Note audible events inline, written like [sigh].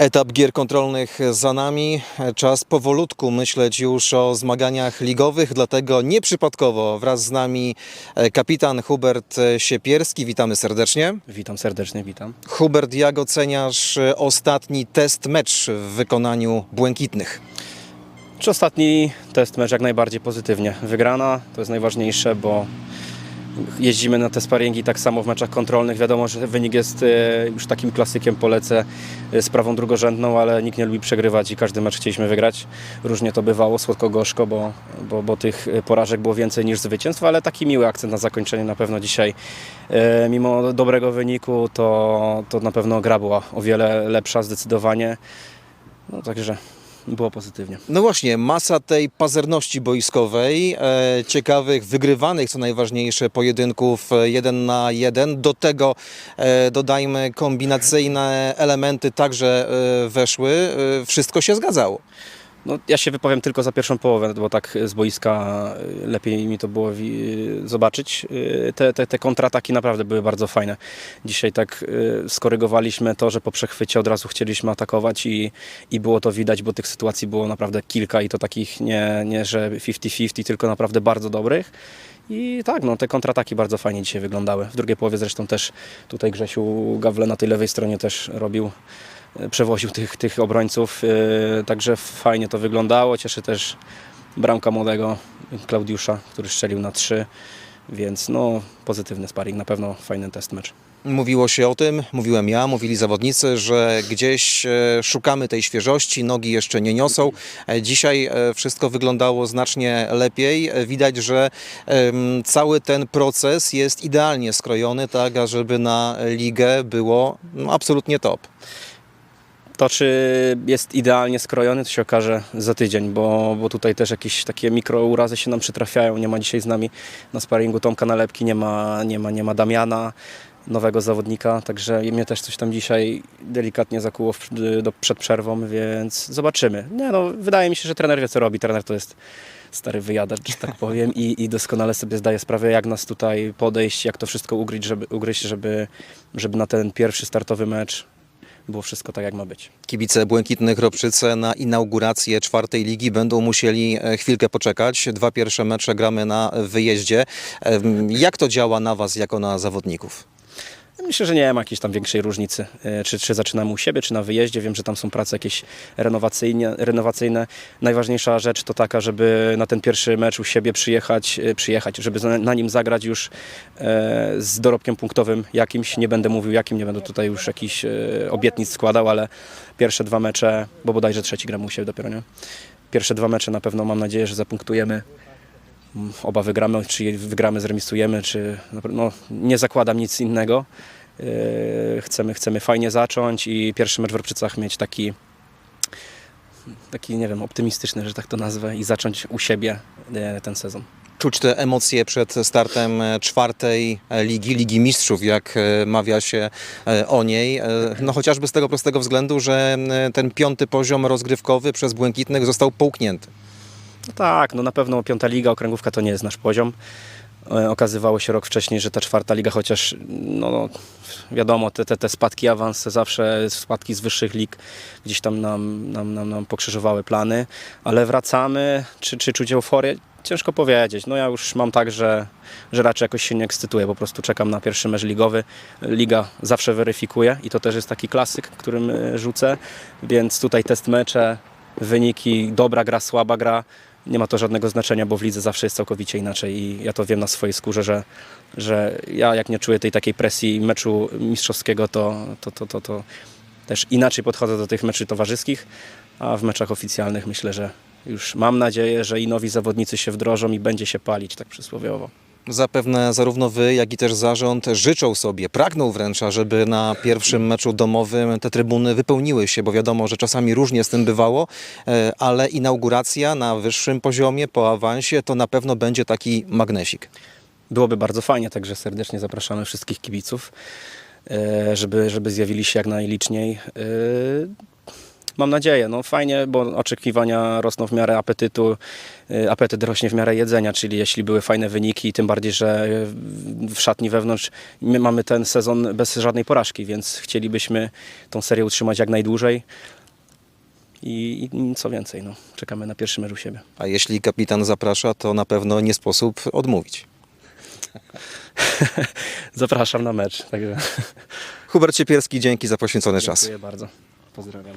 Etap gier kontrolnych za nami. Czas powolutku myśleć już o zmaganiach ligowych, dlatego nieprzypadkowo wraz z nami e, kapitan Hubert Siepierski. Witamy serdecznie. Witam serdecznie, witam. Hubert, jak oceniasz e, ostatni test mecz w wykonaniu błękitnych? Czy ostatni test mecz jak najbardziej pozytywnie. Wygrana to jest najważniejsze, bo jeździmy na te sparingi tak samo w meczach kontrolnych. Wiadomo, że wynik jest e, już takim klasykiem, polecę e, sprawą drugorzędną, ale nikt nie lubi przegrywać i każdy mecz chcieliśmy wygrać. Różnie to bywało, słodko-gorzko, bo, bo, bo tych porażek było więcej niż zwycięstw, ale taki miły akcent na zakończenie na pewno dzisiaj. E, Mimo dobrego wyniku to, to na pewno gra była o wiele lepsza zdecydowanie. No także było pozytywnie. No właśnie, masa tej pazerności boiskowej, e, ciekawych, wygrywanych co najważniejsze pojedynków e, jeden na jeden. Do tego e, dodajmy kombinacyjne elementy także e, weszły. E, wszystko się zgadzało. No, ja się wypowiem tylko za pierwszą połowę, bo tak z boiska y, lepiej mi to było wi- zobaczyć. Y, Te, te, te kontrataki naprawdę były bardzo fajne. Dzisiaj tak skorygowaliśmy to, że po przechwycie od razu chcieliśmy atakować i, i było to widać, bo tych sytuacji było naprawdę kilka i to takich nie, nie że 50-50, tylko naprawdę bardzo dobrych. I tak, no, te kontrataki bardzo fajnie dzisiaj wyglądały. W drugiej połowie zresztą też tutaj Grzesiu Gawle na tej lewej stronie też robił przewoził tych, tych obrońców, yy, także fajnie to wyglądało. Cieszy też bramka młodego Klaudiusza, który strzelił na trzy, więc no pozytywny sparring, na pewno fajny test mecz. Mówiło się o tym, mówiłem ja, mówili zawodnicy, że gdzieś e, szukamy tej świeżości, nogi jeszcze nie niosą. E, Dzisiaj e, wszystko wyglądało znacznie lepiej. E, Widać, że cały ten proces jest idealnie skrojony, tak, ażeby na ligę było no, absolutnie top. To, czy jest idealnie skrojony, to się okaże za tydzień, bo, bo tutaj też jakieś takie mikrourazy się nam przytrafiają. Nie ma dzisiaj z nami na sparingu Tomka Nalepki, nie ma, nie ma, nie ma Damiana, nowego zawodnika, także mnie też coś tam dzisiaj delikatnie zakuło w, do, przed przerwą, więc zobaczymy. Nie, no, wydaje mi się, że trener wie co robi. Trener to jest stary wyjadacz, że tak powiem, i, i doskonale sobie zdaje sprawę, jak nas tutaj podejść, jak to wszystko ugryźć, żeby, ugryźć, żeby, żeby na ten pierwszy startowy mecz było wszystko tak, jak ma być. Kibice Błękitnych Ropczyce na inaugurację czwartej ligi będą musieli e, chwilkę poczekać. Dwa pierwsze mecze gramy na wyjeździe. Em, Jak to działa na Was jako na zawodników? Myślę, że nie ma jakiejś tam większej różnicy, e, czy, czy zaczynamy u siebie, czy na wyjeździe. Wiem, że tam są prace jakieś renowacyjne. renowacyjne. Najważniejsza rzecz to taka, żeby na ten pierwszy mecz u siebie przyjechać, e, przyjechać żeby na, nim zagrać już e, z dorobkiem punktowym jakimś. Nie będę mówił jakim, nie będę tutaj już jakichś obietnic składał, ale pierwsze dwa mecze, bo bodajże trzeci gram u siebie dopiero, nie? Pierwsze dwa mecze na pewno mam nadzieję, że zapunktujemy oba wygramy, czy wygramy, zremisujemy, czy no, nie zakładam nic innego. Yy, Chcemy, chcemy fajnie zacząć i pierwszy mecz w Ropczycach mieć taki, taki, nie wiem, optymistyczny, że tak to nazwę i zacząć u siebie e, ten sezon. Czuć te emocje przed startem e, czwartej e, ligi, Ligi Mistrzów, jak e, mawia się o niej. No chociażby z tego prostego względu, że ten piąty poziom rozgrywkowy przez Błękitnych został połknięty. No tak, no na pewno piąta liga, okręgówka to nie jest nasz poziom. E, Okazywało się rok wcześniej, że ta czwarta liga, chociaż no, no, wiadomo, te, te, te spadki, awanse, zawsze spadki z wyższych lig gdzieś tam nam, nam, nam, nam pokrzyżowały plany, ale wracamy, czy, czy czuć euforię? Ciężko powiedzieć. No ja już mam tak, że, że raczej jakoś się nie ekscytuję, po prostu czekam na pierwszy mecz ligowy. Liga zawsze weryfikuje i to też jest taki klasyk, którym e, rzucę, więc tutaj test mecze, wyniki, dobra gra, słaba gra, nie ma to żadnego znaczenia, bo w lidze zawsze jest całkowicie inaczej i ja to wiem na swojej skórze, że, że ja jak nie czuję tej takiej presji meczu mistrzowskiego, to, to, to, to, to też inaczej podchodzę do tych meczy towarzyskich, a w meczach oficjalnych myślę, że już mam nadzieję, że i nowi zawodnicy się wdrożą i będzie się palić, tak przysłowiowo. Zapewne zarówno wy, jak i też zarząd życzą sobie, pragną wręcz, żeby na pierwszym meczu domowym te trybuny wypełniły się, bo wiadomo, że czasami różnie z tym bywało, e, ale inauguracja na wyższym poziomie po awansie to na pewno będzie taki magnesik. Byłoby bardzo fajnie, także serdecznie zapraszamy wszystkich kibiców, e, żeby, żeby zjawili się jak najliczniej. Mam nadzieję, no fajnie, bo oczekiwania rosną w miarę apetytu, y, apetyt rośnie w miarę jedzenia, czyli jeśli były fajne wyniki, tym bardziej, że w szatni wewnątrz my mamy ten sezon bez żadnej porażki, więc chcielibyśmy tą serię utrzymać jak najdłużej i, i co więcej, no, czekamy na pierwszy mecz u siebie. A jeśli kapitan zaprasza, to na pewno nie sposób odmówić. [laughs] Zapraszam na mecz, także Hubert Ciepierski, dzięki za poświęcony czas. dziękuję bardzo. Pozdrawiam.